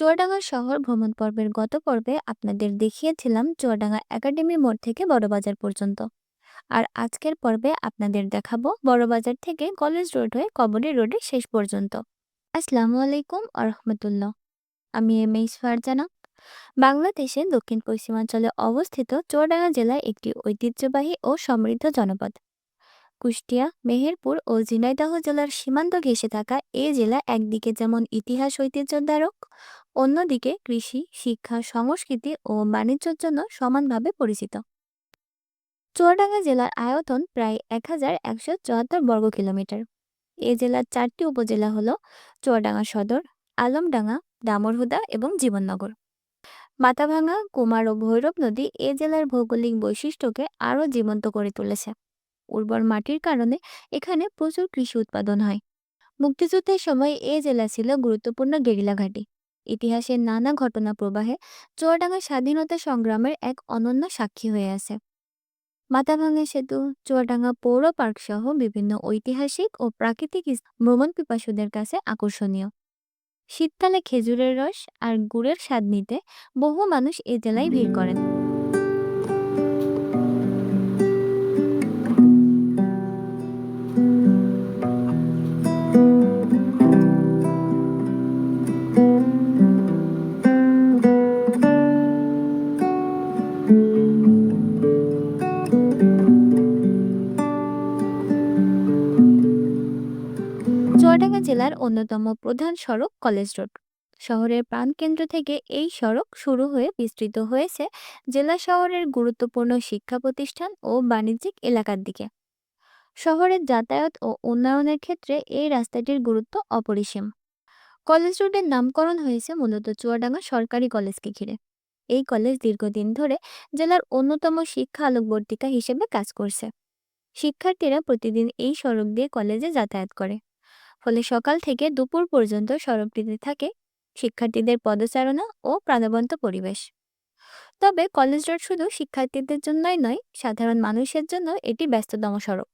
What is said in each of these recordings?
চুয়াডাঙ্গা শহর ভ্রমণ পর্বের গত পর্বে আপনাদের দেখিয়েছিলাম চুয়াডাঙ্গা একাডেমি মোড় থেকে বড়বাজার পর্যন্ত। আর আজকের পর্বে আপনাদের দেখাবো বড়বাজার থেকে কলেজ রোড হয়ে কবরী রোডের শেষ পর্যন্ত। আসসালামু আলাইকুম আরহামতুল্লাহ আমি এম এইচ ফারজানা। বাংলাদেশে দক্ষিণ পশ্চিমাঞ্চলে অবস্থিত চুয়াডাঙ্গা জেলায় একটি ঐতিহ্যবাহী ও সমৃদ্ধ জনপদ। কুষ্টিয়া, মেহেরপুর ও ঝিনাইদহ জেলার সীমান্ত ঘেঁষে থাকা এ জেলা একদিকে যেমন ইতিহাস ঐতিহ্যদ্বারক অন্যদিকে কৃষি, শিক্ষা, সংস্কৃতি ও বাণিজ্যের জন্য সমানভাবে পরিচিত। চুয়াডাঙ্গা জেলার আয়তন প্রায় এক হাজার একশো চুয়াত্তর বর্গ কিলোমিটার। এ জেলার চারটি উপজেলা হল চুয়াডাঙ্গা সদর, আলমডাঙ্গা দামরহুদা এবং জীবননগর। মাথাভাঙা কুমার ও ভৈরব নদী এ জেলার ভৌগোলিক বৈশিষ্ট্যকে আরও জীবন্ত করে তুলেছে। উর্বর মাটির কারণে এখানে প্রচুর কৃষি উৎপাদন হয়। মুক্তিযুদ্ধের সময় এ জেলা ছিল গুরুত্বপূর্ণ গেরিলা ঘাঁটি। ইতিহাসের নানা ঘটনা প্রবাহে চুয়াডাঙ্গা স্বাধীনতা সংগ্রামের এক অনন্য সাক্ষী হয়ে আছে। মাথাভাঙা সেতু, চুয়াডাঙ্গা পৌর পার্ক সহ বিভিন্ন ঐতিহাসিক ও প্রাকৃতিক ভ্রমণ পিপাসুদের কাছে আকর্ষণীয়। শীতকালে খেজুরের রস আর গুড়ের স্বাদ নিতে বহু মানুষ এ জেলায় ভিড় করেন। চুয়াডাঙ্গা জেলার অন্যতম প্রধান সড়ক কলেজ রোড। শহরের প্রাণকেন্দ্র থেকে এই সড়ক শুরু হয়ে বিস্তৃত হয়েছে জেলা শহরের গুরুত্বপূর্ণ শিক্ষা প্রতিষ্ঠান ও বাণিজ্যিক এলাকার দিকে। শহরের যাতায়াত ও উন্নয়নের ক্ষেত্রে এই রাস্তাটির গুরুত্ব অপরিসীম। কলেজ রোডের নামকরণ হয়েছে মূলত চুয়াডাঙ্গা সরকারি কলেজকে ঘিরে। এই কলেজ দীর্ঘদিন ধরে জেলার অন্যতম শিক্ষা আলোকবর্তিকা হিসেবে কাজ করছে। শিক্ষার্থীরা প্রতিদিন এই সড়ক দিয়ে কলেজে যাতায়াত করে। ফলে সকাল থেকে দুপুর পর্যন্ত সড়কটিতে থাকে শিক্ষার্থীদের পদচারণা ও প্রাণবন্ত পরিবেশ। তবে কলেজ রোড শুধু শিক্ষার্থীদের জন্যই নয়, সাধারণ মানুষের জন্য এটি ব্যস্ততম সড়ক।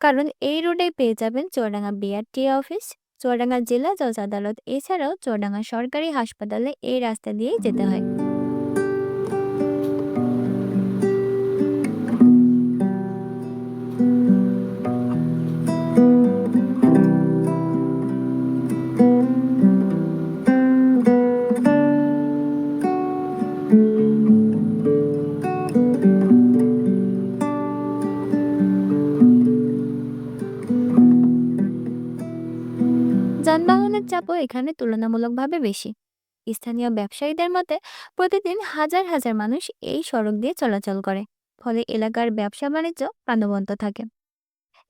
কারণ এই রোডে পেয়ে যাবেন চুয়াডাঙ্গা বিআরটিএ অফিস, চুয়াডাঙ্গা জেলা জজ আদালত, এছাড়াও চুয়াডাঙ্গা সরকারি হাসপাতালে এই রাস্তা দিয়েই যেতে হয়। যানবাহনের চাপও এখানে তুলনামূলকভাবে বেশি। স্থানীয় ব্যবসায়ীদের মতে, প্রতিদিন হাজার হাজার মানুষ এই সড়ক দিয়ে চলাচল করে, ফলে এলাকার ব্যবসা বাণিজ্য প্রাণবন্ত থাকে।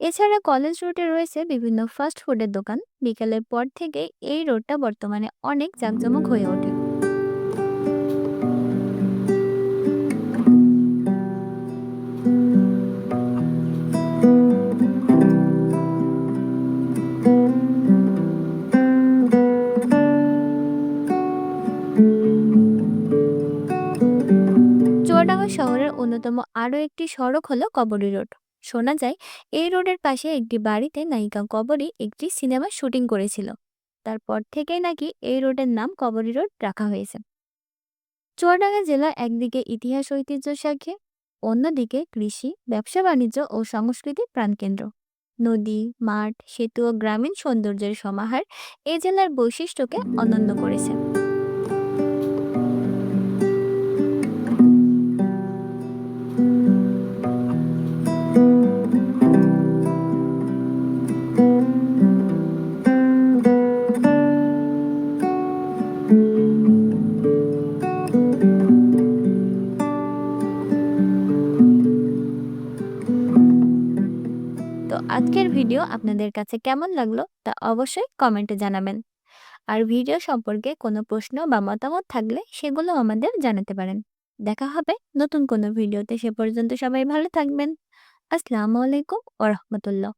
এছাড়া কলেজ রোডে রয়েছে বিভিন্ন ফাস্ট ফুডের দোকান। বিকেলের পর থেকে এই রোডটা বর্তমানে অনেক জাঁকজমক হয়ে ওঠে। চুয়াডাঙ্গা শহরের অন্যতম আরও একটি সড়ক হলো কবরী রোড। শোনা যায়, এই রোডের পাশে একটি বাড়িতে নায়িকা কবরী একটি সিনেমা শুটিং করেছিল। তারপর থেকেই নাকি এই রোডের নাম কবরী রোড রাখা হয়েছে। চুয়াডাঙ্গা জেলা একদিকে ইতিহাস ঐতিহ্য সাক্ষী, অন্যদিকে কৃষি, ব্যবসা বাণিজ্য ও সংস্কৃতির প্রাণকেন্দ্র। নদী, মাঠ, সেতু ও গ্রামীণ সৌন্দর্যের সমাহার এ জেলার বৈশিষ্ট্যকে অনন্য করেছে। তো আজকের ভিডিও আপনাদের কাছে কেমন লাগল তা অবশ্যই কমেন্টে জানাবেন। আর ভিডিও সম্পর্কে কোনো প্রশ্ন বা মতামত থাকলে সেগুলো আমাদের জানাতে পারেন। দেখা হবে নতুন কোনো ভিডিওতে, সে পর্যন্ত সবাই ভালো থাকবেন। আসসালামু আলাইকুম ওরহমতুল্লাহ